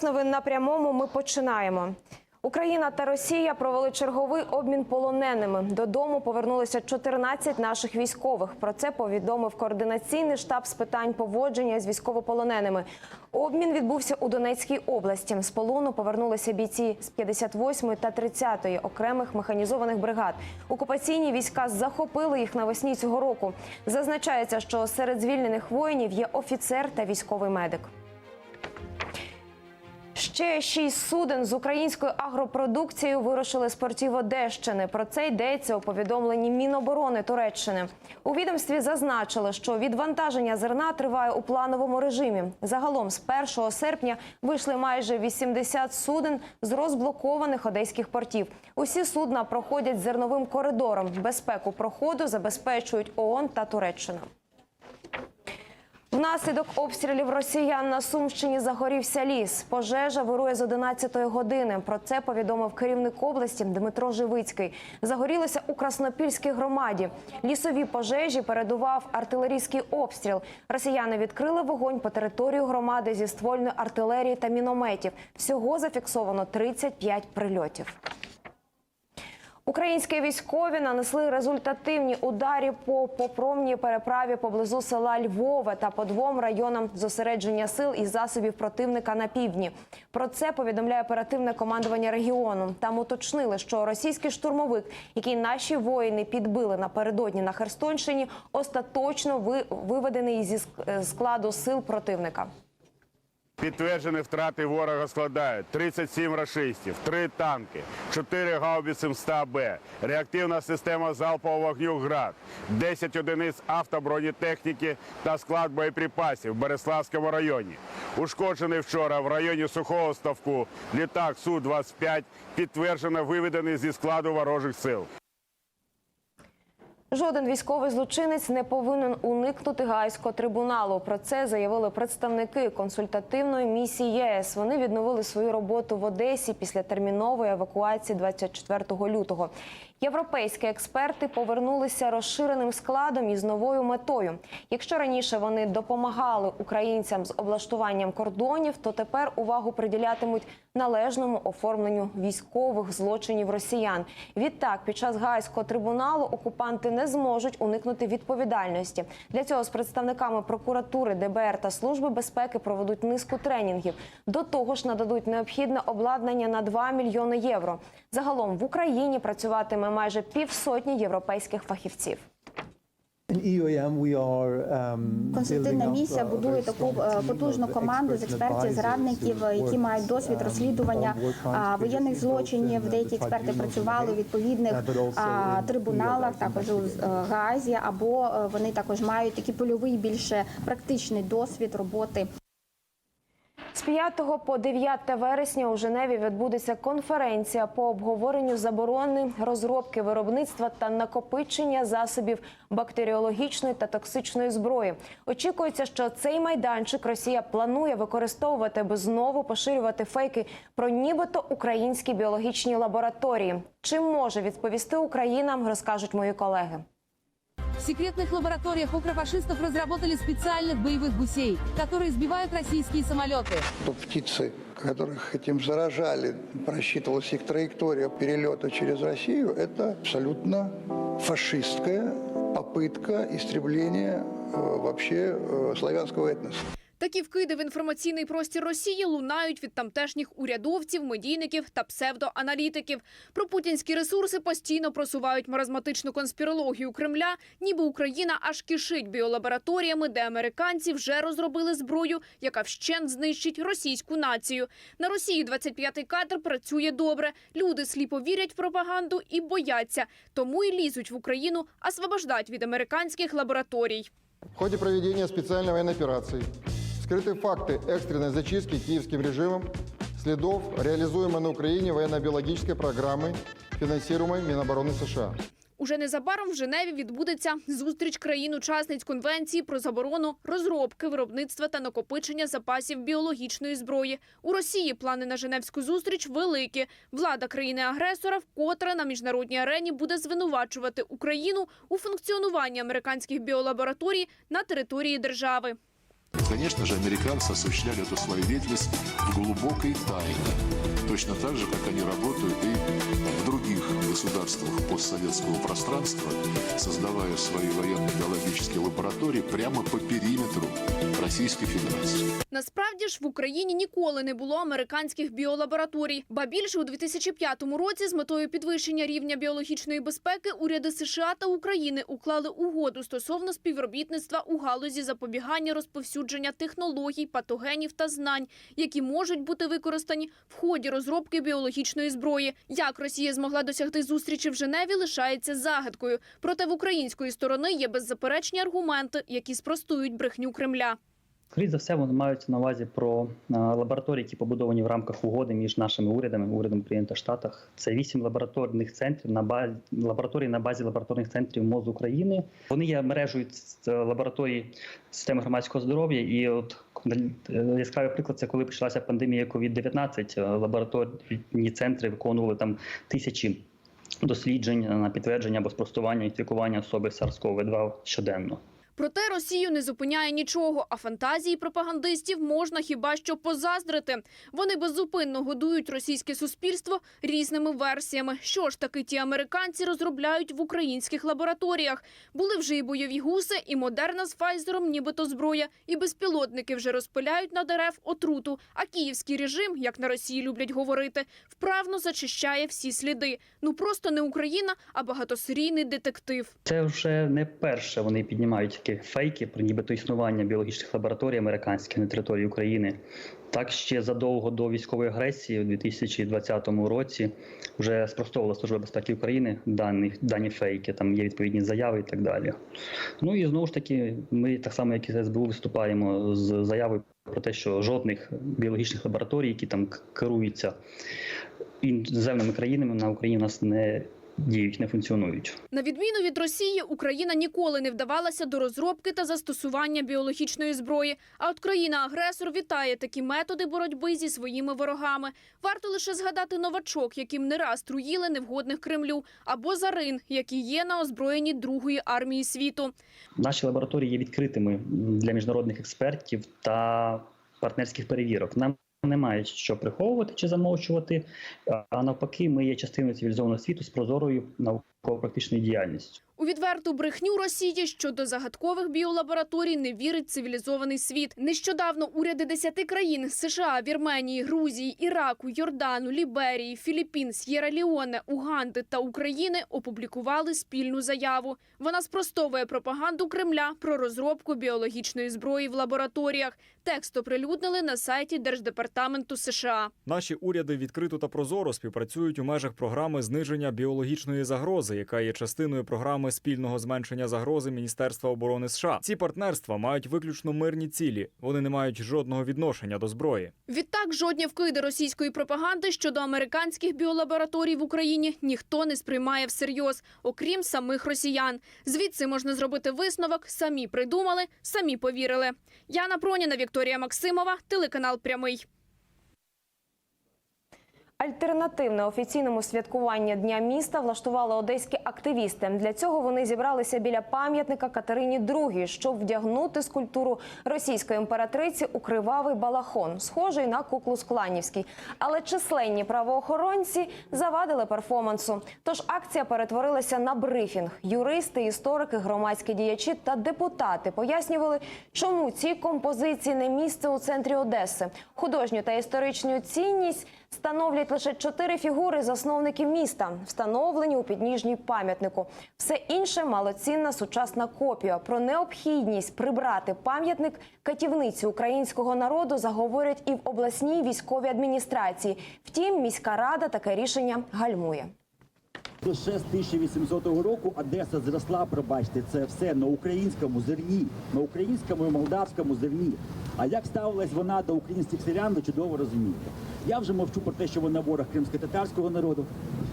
Час новин на прямому. Ми починаємо. Україна та Росія провели черговий обмін полоненими. Додому повернулися 14 наших військових. Про це повідомив координаційний штаб з питань поводження з військовополоненими. Обмін відбувся у Донецькій області. З полону повернулися бійці з 58-ї та 30-ї окремих механізованих бригад. Окупаційні війська захопили їх навесні цього року. Зазначається, що серед звільнених воїнів є офіцер та військовий медик. Ще шість суден з українською агропродукцією вирушили з портів Одещини. Про це йдеться у повідомленні Міноборони Туреччини. У відомстві зазначили, що відвантаження зерна триває у плановому режимі. Загалом з 1 серпня вийшли майже 80 суден з розблокованих одеських портів. Усі судна проходять зерновим коридором. Безпеку проходу забезпечують ООН та Туреччина. Внаслідок обстрілів росіян на Сумщині загорівся ліс. Пожежа вирує з 11-ї години. Про це повідомив керівник області Дмитро Живицький. Загорілося у Краснопільській громаді. Лісові пожежі передував артилерійський обстріл. Росіяни відкрили вогонь по території громади зі ствольної артилерії та мінометів. Всього зафіксовано 35 прильотів. Українські військові нанесли результативні ударі по попромній переправі поблизу села Львове та по двом районам зосередження сил і засобів противника на півдні. Про це повідомляє оперативне командування регіону. Там уточнили, що російський штурмовик, який наші воїни підбили напередодні на Херсонщині, остаточно ви- виведений зі складу сил противника. Підтверджені втрати ворога складають 37 рашистів, 3 танки, 4 гаубиці МСТА-Б, реактивна система залпового вогню ГРАД, 10 одиниць автобронетехніки та склад боєприпасів в Береславському районі. Ушкоджений вчора в районі Сухого Ставку літак Су-25 підтверджено виведений зі складу ворожих сил. Жоден військовий злочинець не повинен уникнути гайського трибуналу. Про це заявили представники консультативної місії ЄС. Вони відновили свою роботу в Одесі після термінової евакуації 24 лютого. Європейські експерти повернулися розширеним складом і з новою метою. Якщо раніше вони допомагали українцям з облаштуванням кордонів, то тепер увагу приділятимуть належному оформленню військових злочинів росіян. Відтак, під час гайського трибуналу окупанти не зможуть уникнути відповідальності. Для цього з представниками прокуратури, ДБР та служби безпеки проведуть низку тренінгів. До того ж, нададуть необхідне обладнання на 2 мільйони євро. Загалом в Україні працюватиме майже півсотні європейських фахівців. Are, um, Консультативна місія uh, будує таку е, потужну команду з експертів, зрадників, які мають досвід um, розслідування воєнних злочинів. Деякі експерти працювали у відповідних uh, in трибуналах, також у е, Гаазі, або е, вони також мають такий польовий більше практичний досвід роботи. З 5 по 9 вересня у Женеві відбудеться конференція по обговоренню заборони розробки виробництва та накопичення засобів бактеріологічної та токсичної зброї. Очікується, що цей майданчик Росія планує використовувати, аби знову поширювати фейки про нібито українські біологічні лабораторії. Чим може відповісти Україна, розкажуть мої колеги. В секретных лабораториях укрофашистов разработали специальных боевых гусей, которые сбивают российские самолеты. То птицы, которых этим заражали, просчитывалась их траектория перелета через Россию, это абсолютно фашистская попытка истребления э, вообще э, славянского этноса. Такі вкиди в інформаційний простір Росії лунають від тамтешніх урядовців, медійників та псевдоаналітиків. Пропутінські ресурси постійно просувають маразматичну конспірологію Кремля, ніби Україна аж кишить біолабораторіями, де американці вже розробили зброю, яка вщент знищить російську націю. На Росії 25-й кадр працює добре. Люди сліпо вірять в пропаганду і бояться, тому і лізуть в Україну освобождать від американських лабораторій. В ходе проведения специальной военной скрыты факты экстренной зачистки киевским режимом следов реализуемой на Украине военно-биологической программы, финансируемой Минобороны США. Уже незабаром в Женеві відбудеться зустріч країн-учасниць конвенції про заборону розробки, виробництва та накопичення запасів біологічної зброї. У Росії плани на Женевську зустріч великі. Влада країни-агресора вкотре на міжнародній арені буде звинувачувати Україну у функціонуванні американських біолабораторій на території держави. Конечно же, американцы осуществляли эту свою деятельность в глубокой тайне. Точно так же, как они работают и в других государствах постсоветского пространства, создавая свои военно-биологические лаборатории прямо по периметру Российской Федерации. Насправді ж в Україні ніколи не було американських біолабораторій. Ба більше у 2005 році з метою підвищення рівня біологічної безпеки уряди США та України уклали угоду стосовно співробітництва у галузі запобігання розповсюдження технологій, патогенів та знань, які можуть бути використані в ході розробки біологічної зброї. Як Росія змогла досягти зустрічі в Женеві, лишається загадкою. Проте в української сторони є беззаперечні аргументи, які спростують брехню Кремля. Скоріше за все, вони мають на увазі про е, лабораторії, які побудовані в рамках угоди між нашими урядами, урядом Прийнятих Штатах. Це вісім лабораторних центрів на базі лабораторій на базі лабораторних центрів МОЗ України. Вони є мережею ц- лабораторій системи громадського здоров'я. І от е, яскравий приклад це коли почалася пандемія COVID-19, е, лабораторні центри виконували там тисячі досліджень на підтвердження або спростування інфікування особи SARS-CoV-2 щоденно. Проте Росію не зупиняє нічого, а фантазії пропагандистів можна хіба що позаздрити. Вони беззупинно годують російське суспільство різними версіями. Що ж таки ті американці розробляють в українських лабораторіях? Були вже і бойові гуси, і модерна з Файзером, нібито зброя, і безпілотники вже розпиляють на дерев отруту. А київський режим, як на Росії люблять говорити, вправно зачищає всі сліди. Ну просто не Україна, а багатосерійний детектив. Це вже не перше. Вони піднімають такі фейки про нібито існування біологічних лабораторій американських на території України. Так ще задовго до військової агресії у 2020 році вже спростовувала Служба безпеки України дані, дані фейки. Там є відповідні заяви і так далі. Ну і знову ж таки, ми так само, як і СБУ, виступаємо з заявою про те, що жодних біологічних лабораторій, які там керуються іноземними країнами, на Україні у нас не діють, не функціонують. На відміну від Росії, Україна ніколи не вдавалася до розробки та застосування біологічної зброї. А от країна-агресор вітає такі методи боротьби зі своїми ворогами. Варто лише згадати новачок, яким не раз труїли невгодних Кремлю, або зарин, які є на озброєнні Другої армії світу. Наші лабораторії є відкритими для міжнародних експертів та партнерських перевірок. Нам немає що приховувати чи замовчувати, а навпаки, ми є частиною цивілізованого світу з прозорою науково-практичною діяльністю. У відверту брехню Росії щодо загадкових біолабораторій не вірить цивілізований світ. Нещодавно уряди десяти країн США, Вірменії, Грузії, Іраку, Йордану, Ліберії, Філіппін, С'єра-Ліоне, Уганди та України опублікували спільну заяву. Вона спростовує пропаганду Кремля про розробку біологічної зброї в лабораторіях. Текст оприлюднили на сайті Держдепартаменту США. Наші уряди відкрито та прозоро співпрацюють у межах програми зниження біологічної загрози, яка є частиною програми спільного зменшення загрози Міністерства оборони США. Ці партнерства мають виключно мирні цілі. Вони не мають жодного відношення до зброї. Відтак, жодні вкиди російської пропаганди щодо американських біолабораторій в Україні ніхто не сприймає всерйоз, окрім самих росіян. Звідси можна зробити висновок: самі придумали, самі повірили. Яна Проніна, Вікторія Максимова, телеканал Прямий. Альтернативне офіційному святкуванню Дня міста влаштували одеські активісти. Для цього вони зібралися біля пам'ятника Катерині II, щоб вдягнути скульптуру російської імператриці у кривавий балахон, схожий на куклу Скланівський. Але численні правоохоронці завадили перформансу. Тож акція перетворилася на брифінг. Юристи, історики, громадські діячі та депутати пояснювали, чому ці композиції не місце у центрі Одеси. Художню та історичну цінність становлять лише чотири фігури засновників міста, встановлені у підніжній пам'ятнику. Все інше малоцінна сучасна копія. Про необхідність прибрати пам'ятник катівниці українського народу заговорять і в обласній військовій адміністрації. Втім, міська рада таке рішення гальмує. Лише з 1800 року Одеса зросла, пробачте, це все на українському зерні, на українському і молдавському зерні. А як ставилась вона до українських селян, ви чудово розумієте. Я вже мовчу про те, що вона ворог кримсько-татарського народу,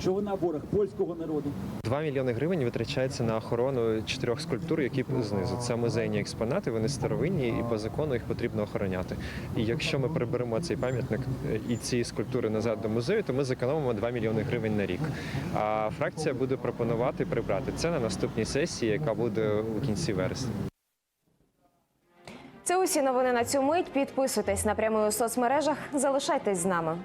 що вона ворог польського народу. 2 мільйони гривень витрачається на охорону чотирьох скульптур, які знизу. Це музейні експонати, вони старовинні і по закону їх потрібно охороняти. І якщо ми приберемо цей пам'ятник е, і ці скульптури назад до музею, то ми зекономимо 2 мільйони гривень на рік. А фракція буде пропонувати прибрати це на наступній сесії, яка буде у кінці вересня. Це усі новини на цю мить. Підписуйтесь на прямий соцмережах. Залишайтесь з нами.